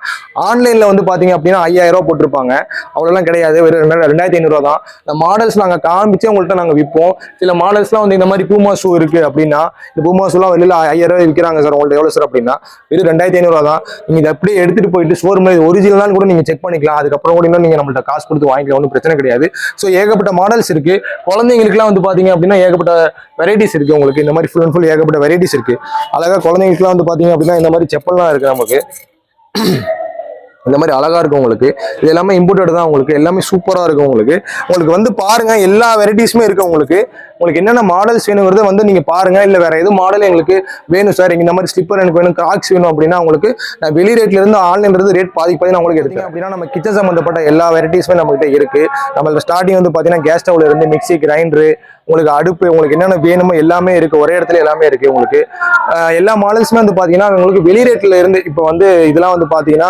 ஆன்லைன்ல வந்து பாத்தீங்க அப்படின்னா ஐயாயிரம் ரூபாய் போட்டிருப்பாங்க. அவ்வளோலாம் கிடையாது. வெறும் ரெண்டாயிரத்தி ஐநூறுவா தான். இந்த மாடல்ஸ் நாங்கள் காமிச்சு உங்கள்கிட்ட நாங்கள் விற்போம் சில மாடல்ஸ்லாம் வந்து இந்த மாதிரி பூமா ஷூ இருக்கு அப்படின்னா இந்த பூமா ஷூலாம் வெளியில் ஐயாயிரம் ரூபாய் விற்கிறாங்க சார் உங்கள்ட்ட. எவ்வளோ சார் அப்படின்னா இது ரெண்டாயிரத்தி ஐநூறுவா தான். நீங்கள் இதை அப்படியே எடுத்துட்டு போயிட்டு ஷோரூம் ஒரிஜினல் கூட நீங்கள் செக் பண்ணிக்கலாம். அதுக்கப்புறம் கூட நீங்கள் நம்மள்ட்ட காசு கொடுத்து வாங்கிக்கலாம். ஒன்றும் பிரச்சனை கிடையாது. ஸோ ஏகப்பட்ட மாடல்ஸ் இருக்கு. குழந்தைங்களுக்குலாம் வந்து பாத்தீங்க அப்படின்னா ஏகப்பட்ட வெரைட்டிஸ் இருக்கு உங்களுக்கு. இந்த மாதிரி ஃபுல் அண்ட் ஃபுல் ஏகப்பட்ட வெரைட்டிஸ் இருக்கு. அழகா குழந்தைங்களுக்குலாம் வந்து பாத்தீங்க அப்படின்னா இந்த மாதிரி செப்பல்லாம் இருக்கு நமக்கு. இந்த மாதிரி அழகா இருக்கும் உங்களுக்கு. இது எல்லாமே இம்போர்ட்டட் தான் உங்களுக்கு. எல்லாமே சூப்பரா இருக்கும் உங்களுக்கு. உங்களுக்கு வந்து பாருங்க எல்லா வெரைட்டிஸுமே இருக்கு உங்களுக்கு. உங்களுக்கு என்னென்ன மாடல்ஸ் வேணுங்கிறத வந்து நீங்க பாருங்க. இல்ல வேற எதுவும் மாடல் எங்களுக்கு வேணும் சார் இந்த மாதிரி ஸ்லிப்பர் எனக்கு வேணும் கிராக்ஸ் வேணும் அப்படின்னா உங்களுக்கு நான் வெளி ரேட்ல இருந்து ஆன்லைன்ல இருந்து ரேட் பாதி பாதி நான் உங்களுக்கு எடுத்தேன் அப்படின்னா நம்ம கிச்சன் சம்பந்தப்பட்ட எல்லா வெரைட்டிஸுமே நம்ம கிட்ட இருக்கு. நம்மளோட ஸ்டார்டிங் வந்து பாத்தீங்கன்னா கேஸ் ஸ்டவ்ல இருந்து மிக்ஸி கிரைண்டரு உங்களுக்கு அடுப்பு உங்களுக்கு என்னென்ன வேணுமோ எல்லாமே இருக்கு. ஒரே இடத்துல எல்லாமே இருக்கு உங்களுக்கு. எல்லா மாடல்ஸுமே வந்து பாத்தீங்கன்னா உங்களுக்கு வெளி ரேட்ல இருந்து இப்போ வந்து இதெல்லாம் வந்து பாத்தீங்கன்னா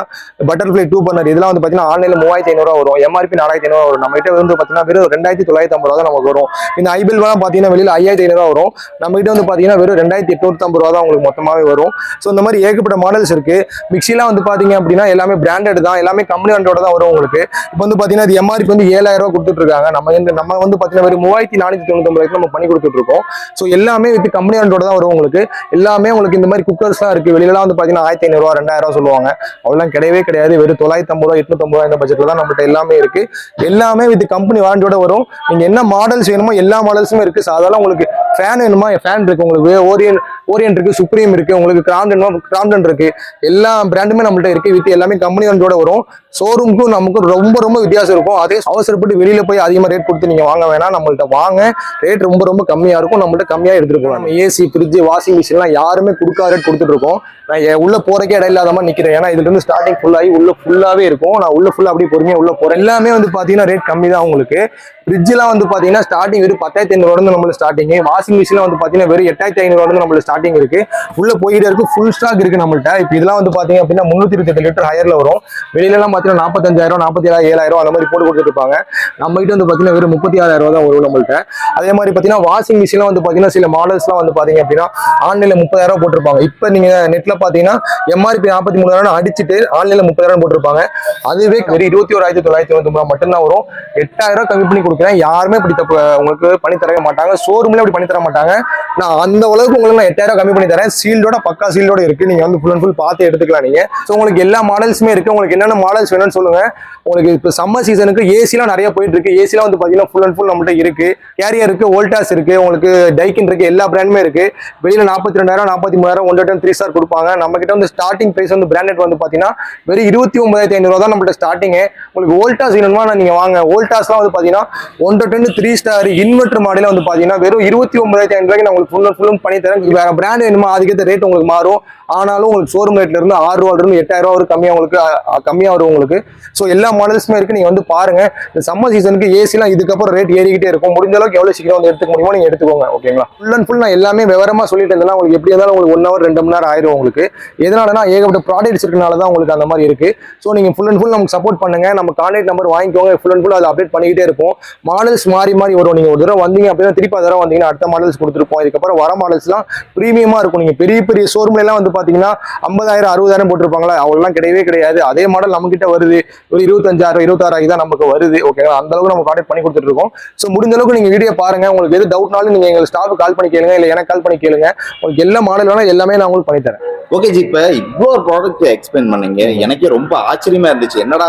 பட்டர்ஃப்ளை டூ பர்னர் இதெல்லாம் வந்து பாத்தீங்கன்னா ஆன்லைன்ல மூவாயிரத்தி ஐநூறுவா வரும். எம்ஆர்பி நாலாயிரத்தி ஐநூறுவா வரும். நம்ம கிட்ட வந்து பாத்தீங்கன்னா வெறும் ரெண்டாயிரத்தி தொள்ளாயிரத்தி ஐம்பது ரூபா தான் நமக்கு வரும். இந்த ஐபில் எல்லாம் பார்த்தீங்கன்னா வெளியில ஐயாயிரத்தி ஐநூறுவா வரும். நம்ம கிட்ட வந்து பாத்தீங்கன்னா வெறும் ரெண்டாயிரத்தி எட்நூற்றம்பது ரூபா தான் உங்களுக்கு மொத்தமாவே வரும். ஸோ இந்த மாதிரி ஏகப்பட்ட மாடல்ஸ் இருக்கு. மிக்சிலாம் வந்து பார்த்தீங்க அப்படின்னா எல்லாமே பிராண்டட் தான். எல்லாமே கம்பெனி வண்டோட தான் வரும் உங்களுக்கு. இப்போ வந்து பார்த்தீங்கன்னா இது எம்ஆர்பி வந்து ஏழாயிரம் ரூபா கொடுத்துட்ருக்காங்க நம்ம இந்த நம்ம வந்து பார்த்தீங்கன்னா வெறும் மூவாயிரத்தி நானூற்றி தொண்ணூத்தி நம்ம பண்ணி கொடுத்துட்ருக்கோம் ஸோ எல்லாமே வித் கம்பெனி வண்டோட தான் வரும் உங்களுக்கு. எல்லாமே உங்களுக்கு இந்த மாதிரி குக்கர்ஸ்லாம் இருக்குது வெளியிலலாம் வந்து பார்த்தீங்கன்னா ஆயிரத்தி ஐநூறுவா ரெண்டாயிரம் ரூபா சொல்லுவாங்க. அவ்வளோலாம் கிடையவே கிடையாது. வெறும் தொள்ளாயிரத்தி ஐம்பது ரூபா எட்நூத்தம்பது ரூபா இந்த பட்ஜெட்டில் தான் நம்மகிட்ட எல்லாமே இருக்கு. எல்லாமே வித் கம்பெனி வாரண்டியோட வரும். நீங்கள் என்ன மாடல்ஸ் வேணுமோ எல்லா மாடல்ஸுமே இருக்கு. சாதாரண அதெல்லாம் உங்களுக்கு ஃபேன் வேணுமா? ஃபேன் இருக்கு உங்களுக்கு. ஓரியன் ஓரியன்ட் இருக்கு சுப்ரீம் இருக்கு உங்களுக்கு கிராம்டன் கிராம்டன் இருக்கு. எல்லா பிராண்டுமே நம்மள்ட்ட இருக்கு. வித் எல்லாமே கம்பெனி வண்டியோட வரும். ஷோரூமுக்கும் நமக்கு ரொம்ப ரொம்ப வித்தியாசம் இருக்கும். அதே அவசரப்பட்டு வெளியில போய் அதிகமாக ரேட் கொடுத்து நீங்க வாங்க வேணாம். நம்மள்ட்ட வாங்க. ரேட் ரொம்ப ரொம்ப கம்மியா இருக்கும். நம்மள்ட்ட கம்மியா எடுத்துட்டு போகலாம். நம்ம ஏசி ஃப்ரிட்ஜ் வாஷிங் மிஷின்லாம் யாருமே கொடுக்காத ரேட் கொடுத்துட்டு இருக்கோம். நான் என் உள்ள போறக்கே இடம் இல்லாத மாதிரி நிக்கிறேன். ஏன்னா இதுல இருந்து ஸ்டார்டிங் ஃபுல்லாகி உள்ள ஃபுல்லாவே இருக்கும். நான் உள்ள ஃபுல்லா அப்படியே பொறுமையா உள்ள போறேன். எல்லாமே வந்து பாத்தீங்கன்னா ரேட் கம்மி தான் உங்களுக்கு. ஃப்ரிட்ஜ்லாம் வந்து பாத்தீங்கன்னா ஸ்டார்டிங் வெறும் பத்தாயிரத்தி ஐநூறு வந்து நம்மளுக்கு ஸ்டார்டிங் வாஷிங் மிஷின் வந்து பாத்தீங்கன்னா வெறும் எட்டாயிரத்தி ஐநூறு இருந்து நம்மளுக்கு ஸ்டார்டிங் இருக்கு. உள்ள போயிட்டே இருக்கு ஃபுல் ஸ்டாக் இருக்கு நம்மள்ட்ட. இப்போ இதெல்லாம் வந்து பாத்தீங்க அப்படின்னா முந்நூற்றி இருபத்தி லிட்டர் ஹையர்ல வரும். வெளியில எல்லாம் பாத்தீங்கன்னா நாற்பத்தஞ்சாயிரம் நாற்பத்தி ஏழாயிரம் ஏழாயிரம் அந்த மாதிரி போட்டு கொடுத்துருப்பாங்க நம்ம கிட்ட வந்து பாத்தீங்கன்னா வெறும் முப்பத்தி ஆறாயிரம் ரூபா தான் வரும் நம்மள்ட்ட. அதே மாதிரி பாத்தீங்கன்னா வாஷிங் மிஷின்லாம் வந்து பாத்தீங்கன்னா சில மாடல்ஸ்லாம் வந்து பாத்தீங்க அப்படின்னா ஆன்லைன்ல முப்பதாயிரம் போட்டிருப்பாங்க. இப்போ நீங்க நெட்ல பாத்தீங்கன்னா எம்ஆர்பி நாற்பத்தி மூணாயிரம் அடிச்சுட்டு ஆன்லைன்ல முப்பதாயிரம் போட்டிருப்பாங்க. அதுவே வெறும் இருபத்தி ஓராயிரத்தி தொள்ளாயிரத்தி தொண்ணூத்தி மட்டும்தான் வரும். எட்டாயிரம் கம்மி பண்ணி கொடுக்குறேன் யாருமே இப்படி தப்பு உங்களுக்கு பண்ணி தரவே மாட்டாங்க. ஷோரூம்ல இப்படி பண்ணி தர மாட்டாங்க. நான் அந்த அளவுக்கு உங்களுக்கு நான் எட்டாயிரம் கம்மி பண்ணி தரேன். சீல்டோட பக்கா சீல்டோட இருக்கு. நீங்க வந்து ஃபுல் அண்ட் ஃபுல் பார்த்து எடுத்துக்கலாம் நீங்க. ஸோ உங்களுக்கு எல்லா மாடல்ஸுமே இருக்கு. உங்களுக்கு என்னென்ன மாடல்ஸ் வேணும்னு சொல்லுங்க. உங்களுக்கு இப்போ சம்மர் சீசனுக்கு ஏசிலாம் நிறைய போயிட்டு இருக்கு. ஏசிலாம் வந்து பார்த்தீங்கன்னா ஃபுல் அண்ட் ஃபுல் நம்மகிட்ட இருக்கு. கேரியர் இருக்கு ஓல்டாஸ் இருக்கு உங்களுக்கு டைக்கின் இருக்கு எல்லா பிராண்டுமே இருக்கு. வெளியில நாற்பத்தி ரெண்டாயிரம் நாற்பத்தி மூணாயிரம் ஒன் டன் த்ரீ ஸ்டார் கொடுப்பாங்க. நம்ம கிட்ட வந்து ஸ்டார்டிங் பிரைஸ் வந்து பிராண்டட் வந்து பார்த்தீங்கன்னா வெறும் இருபத்தி ஒன்பதாயிரத்தி ஐநூறுவா தான் நம்மள்ட்ட ஸ்டார்டிங்கு உங்களுக்கு ஓல்டாஸ் வேணுமா நீங்க வாங்க. ஓல்டாஸ்லாம் வந்து பார்த்தீங்கன்னா one ten three star inverter மாடலில் வந்து பார்த்தீங்கன்னா வெறும் இருபத்தி ஒன்பதாயிரத்தி ஐநூறு நான் உங்களுக்கு ஃபுல் ஃபுல்லும் பண்ணி தரேன். வேறு பிராண்ட் வேணுமா? அதுக்கேற்ற ரேட் உங்களுக்கு மாறும். ஆனாலும் உங்களுக்கு ஷோரூம் ரேட்ல இருந்து ஆறு ரூபால இருந்து எட்டாயிரம் ரூபா வரும் கம்மியா உங்களுக்கு கம்மியாக கம்மியா வரும் உங்களுக்கு. ஸோ எல்லா மாடல்ஸுமே இருக்கு. நீங்க வந்து பாருங்க. இந்த சம்மர் சீசனுக்கு ஏசிலாம் இதுக்கப்புறம் ரேட் ஏறிக்கிட்டே இருக்கும். முடிஞ்ச அளவுக்கு எவ்வளவு சீக்கிரம் வந்து எடுத்துக்க முடியுமோ நீங்க எடுத்துக்கோங்க ஓகேங்களா ஃபுல் அண்ட் ஃபுல் நான் எல்லாமே விவரமா சொல்லிட்டு இருந்தேன்னா உங்களுக்கு எப்படி இருந்தாலும் உங்களுக்கு ஒன் ஹவர் ரெண்டு மணி நேரம் ஆயிரும் உங்களுக்கு. எதனாலனா ஏகப்பட்ட ப்ராடக்ட்ஸ் இருக்கனால தான் உங்களுக்கு அந்த மாதிரி இருக்கு. ஸோ நீங்க ஃபுல் அண்ட் ஃபுல் நமக்கு சப்போர்ட் பண்ணுங்க. நம்ம கான்டாக்ட் நம்பர் வாங்கிக்கோங்க. ஃபுல் அண்ட் ஃபுல் அதை அப்டேட் பண்ணிக்கிட்டே இருக்கும். மாடல்ஸ் மாறி மாறி வரும். நீங்க ஒரு தடவை வந்தீங்க அப்படின்னா திருப்பி தடவை வந்தீங்கன்னா அடுத்த மாடல்ஸ் கொடுத்துருப்போம். இதுக்கப்புறம் வர மாடல்ஸ்லாம் ப்ரீமியமா இருக்கும். நீங்க பெரிய பெரிய ஷோரூம்ல எல்லாம் வந்து பாத்தீங்கன்னா ஐம்பதாயிரம் அறுபதாயிரம் போட்டிருப்பாங்களா அவ்வளோலாம் கிடையவே கிடையாது. அதே மாடல் நம்ம கிட்ட வருது. ஒரு இருபத்தஞ்சாயிரம் இருபத்தாறாயிரம் தான் நமக்கு வருது. ஓகேங்களா அந்த அளவுக்கு நம்ம ப்ராடக்ட் பண்ணி கொடுத்துட்டு இருக்கோம். ஸோ முடிஞ்ச அளவுக்கு நீங்க வீடியோ பாருங்க. உங்களுக்கு எது டவுட்னாலும் நீங்க எங்கள் ஸ்டாஃப் கால் பண்ணி கேளுங்க. இல்லை எனக்கு கால் பண்ணி கேளுங்க. உங்களுக்கு எல்லா மாடல் வேணால் எல்லாமே நான் உங்களுக்கு பண்ணித்தரேன் ஓகே ஜி இப்போ இவ்வளோ ப்ராடக்ட் எக்ஸ்பிளைன் பண்ணீங்க. எனக்கே ரொம்ப ஆச்சரியமா இருந்துச்சு. என்னடா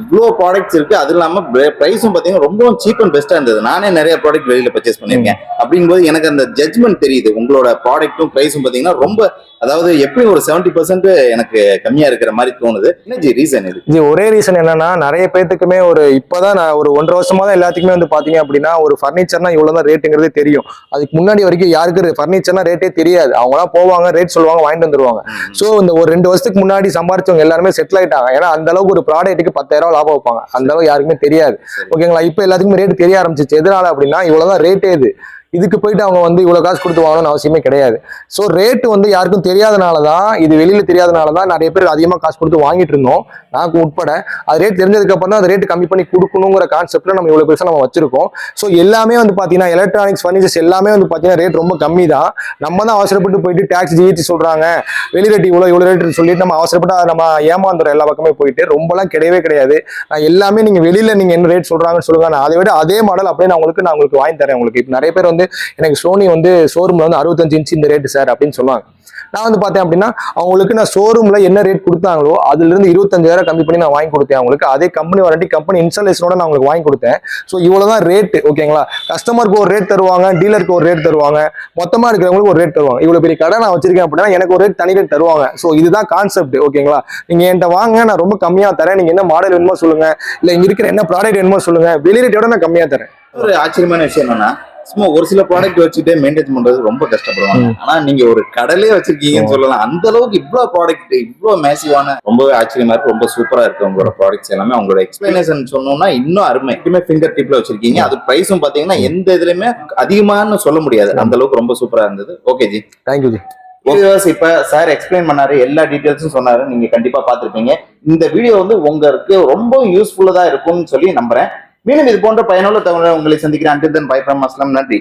இவ்வளோ ப்ராடக்ட்ஸ் இருக்கு. அது இல்லாம பிரைஸும் பாத்தீங்கன்னா ரொம்பவும் சீப் அண்ட் பெஸ்டா இருந்தது. நானே நிறைய ப்ராடக்ட் வெளியில பர்ச்சேஸ் பண்ணிருக்கேன் அப்படிங்கும்போது எனக்கு அந்த ஜட்மெண்ட் தெரியுது. உங்களோட ப்ராடக்ட்டும் பிரைஸும் பாத்தீங்கன்னா ரொம்ப அதாவது எப்படி ஒரு செவன்டி பர்சன்ட் எனக்கு கம்மியா இருக்கிற மாதிரி தோணுது. என்ன ஜி ரீசன் இது? இது ஒரே ரீசன் என்னன்னா நிறைய பேத்துக்குமே ஒரு இப்பதான் நான் ஒரு ஒன்றரை வருஷமா தான் எல்லாத்துக்குமே வந்து பாத்தீங்க அப்படின்னா ஒரு ஃபர்னிச்சர்னா இவ்வளவுதான் ரேட்டுங்கிறதே தெரியும். அதுக்கு முன்னாடி வரைக்கும் யாருக்கு ஃபர்னிச்சர்னா ரேட்டே தெரியாது. அவங்களாம் போவாங்க ரேட் சொல்லுவாங்க வாங்கிட்டு வந்துருவாங்க. ஸோ இந்த ஒரு ரெண்டு வருஷத்துக்கு முன்னாடி சம்பாரிச்சவங்க எல்லாருமே செட்டில் ஆயிட்டாங்க. ஏன்னா அந்த அளவுக்கு ஒரு ப்ராடக்ட்டுக்கு பத்தாயிரம் லாபம் வைப்பாங்க. அந்த அளவுக்கு யாருக்குமே தெரியாது. ஓகேங்களா? இப்போ எல்லாத்துக்குமே ரேட் தெரிய ஆரம்பிச்சிச்சு. எதனால அப்படின்னா இவ்வளவுதான் ரேட்டே இது. இதுக்கு போயிட்டு அவங்க வந்து இவ்வளோ காசு கொடுத்து வாங்கணும்னு அவசியமே கிடையாது. ஸோ ரேட்டு வந்து யாருக்கும் தெரியாதனால தான் இது வெளியில் தெரியாதனால தான் நிறைய பேர் அதிகமாக காசு கொடுத்து வாங்கிட்டு இருந்தோம். நான் உட்பட. அது ரேட் தெரிஞ்சதுக்கப்புறம் தான் அது ரேட் கம்மி பண்ணி கொடுக்கணுங்கிற கான்செப்ட்டில் நம்ம இவ்வளோ பெருசாக நம்ம வச்சிருக்கோம். ஸோ எல்லாமே வந்து பார்த்தீங்கன்னா எலக்ட்ரானிக்ஸ் ஃபர்னிச்சர்ஸ் எல்லாமே வந்து பார்த்தீங்கன்னா ரேட் ரொம்ப கம்மி தான் நம்ம தான் அவசரப்பட்டு போயிட்டு டேக்ஸ் ஜிஎஸ்டி சொல்கிறாங்க வெளி ரேட் இவ்வளோ இவ்வளோ ரேட் சொல்லிட்டு நம்ம அவசரப்பட்டு நம்ம ஏமாந்துறோம் எல்லா பக்கமே போயிட்டு. ரொம்பலாம் கிடையவே கிடையாது. நான் எல்லாமே நீங்கள் வெளியில் நீங்கள் என்ன ரேட் சொல்கிறாங்கன்னு சொல்லுங்க. நான் அதை விட அதே மாடல் அப்படியே நான் உங்களுக்கு நான் உங்களுக்கு வாங்கி தரேன் உங்களுக்கு. இப்போ நிறைய பேர் வந்து எனக்கு சோனி வந்து ஷோரூம்ல வந்து அறுபத்தஞ்சு இன்ச் இந்த ரேட்டு சார் அப்படின்னு சொல்லுவாங்க. நான் வந்து பார்த்தேன் அப்படின்னா அவங்களுக்கு நான் ஷோரூம்ல என்ன ரேட் கொடுத்தாங்களோ அதுல இருந்து இருபத்தஞ்சாயிரம் கம்மி பண்ணி நான் வாங்கி கொடுத்தேன் அவங்களுக்கு. அதே கம்பெனி வாரண்டி கம்பெனி இன்ஸ்டாலேஷனோட நான் உங்களுக்கு வாங்கி கொடுத்தேன். ஸோ இவ்வளவுதான் ரேட் ஓகேங்களா கஸ்டமருக்கு ஒரு ரேட் தருவாங்க டீலருக்கு ஒரு ரேட் தருவாங்க மொத்தமா இருக்கிறவங்களுக்கு ஒரு ரேட் தருவாங்க. இவ்வளவு பெரிய கடை நான் வச்சிருக்கேன் அப்படின்னா எனக்கு ஒரு ரேட் தனி ரேட் தருவாங்க. ஸோ இதுதான் கான்செப்ட் ஓகேங்களா நீங்க என்கிட்ட வாங்க நான் ரொம்ப கம்மியா தரேன். நீங்க என்ன மாடல் வேணுமோ சொல்லுங்க. இல்ல இங்க இருக்கிற என்ன ப்ராடக்ட் வேணுமோ சொல்லுங்க. வெளி ரேட்டோட நான் கம்மியா தரேன். ஒரு ஆச்சரியமான விஷயம் என்னன்னா சும்மா ஒரு சில ப்ராடக்ட் வச்சுட்டு மெயின்டைன் பண்றது ரொம்ப கஷ்டப்படுவாங்க. ஆனா நீங்க ஒரு கடலே வச்சிருக்கீங்கன்னு சொல்லலாம். அந்த அளவுக்கு இவ்வளவு ப்ராடக்ட் இவ்வளவு மேசிவான ரொம்பவே ஆச்சரியமா இருக்கு. ரொம்ப சூப்பரா இருக்கு உங்களோட ப்ராடக்ட்ஸ் எல்லாமே. உங்களோட எக்ஸ்பிளனேஷன் சொன்னோம்னா இன்னும் அருமை. எப்பவுமே ஃபிங்கர் டிப்ல வச்சிருக்கீங்க. அது பிரைஸும் பாத்தீங்கன்னா எந்த இதுலயுமே அதிகமான்னு சொல்ல முடியாது. அந்த அளவுக்கு ரொம்ப சூப்பரா இருந்தது. Okay ji. Thank you ji. Viewers இப்ப சார் எக்ஸ்பிளைன் பண்ணாரு. எல்லா டீடைல்ஸும் சொன்னாரு. நீங்க கண்டிப்பா பார்த்திருப்பீங்க. இந்த வீடியோ வந்து உங்களுக்கு ரொம்ப யூஸ்ஃபுல்லா இருக்கும்னு சொல்லி நம்புறேன். மீண்டும் இது போன்ற பயனுள்ள தகவலை உங்களை சந்திக்கிறேன். அண்டில் தன் பை ஃப்ரம் அஸ்லாம். நன்றி.